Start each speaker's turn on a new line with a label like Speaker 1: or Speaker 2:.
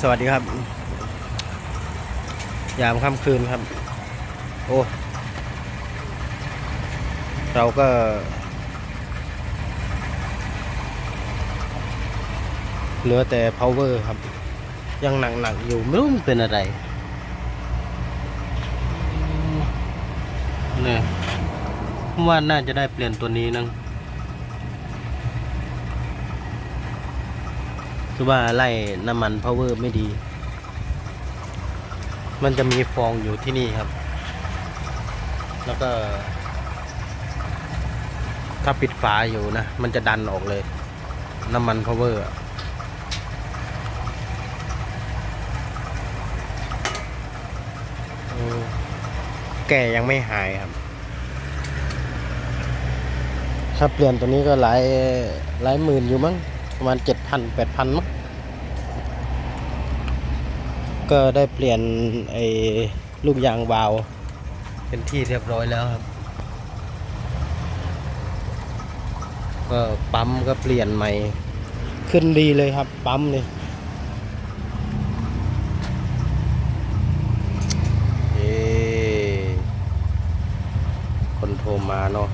Speaker 1: สวัสดีครับ ยามค่ำคืนครับ โอ้ เราก็ เหลือแต่ power ครับ ยังหนักๆอยู่ ไม่รู้มันเป็นอะไรเนี่ยว่าน่าจะได้เปลี่ยนตัวนี้นังือว่าไล่น้ำมัน power ไม่ดี มันจะมีฟองอยู่ที่นี่ครับ แล้วก็ ถ้าปิดฝาอยู่นะ มันจะดันออกเลย น้ำมัน power อะอืมแก่ยังไม่หายครับ ถ้าเปลี่ยนตัวนี้ก็หลายหลายหมื่นอยู่มั้ง ประมาณเจ็ดพันแปดพันมั้งก็ได้เปลี่ยนไอ้ลูกยางวาล์วเป็นที่เรียบร้อยแล้วครับก็ปั๊มก็เปลี่ยนใหม่ ขึ้นดีเลยครับ ปั๊มนี่เอ๊ะคนโทรมาเนาะ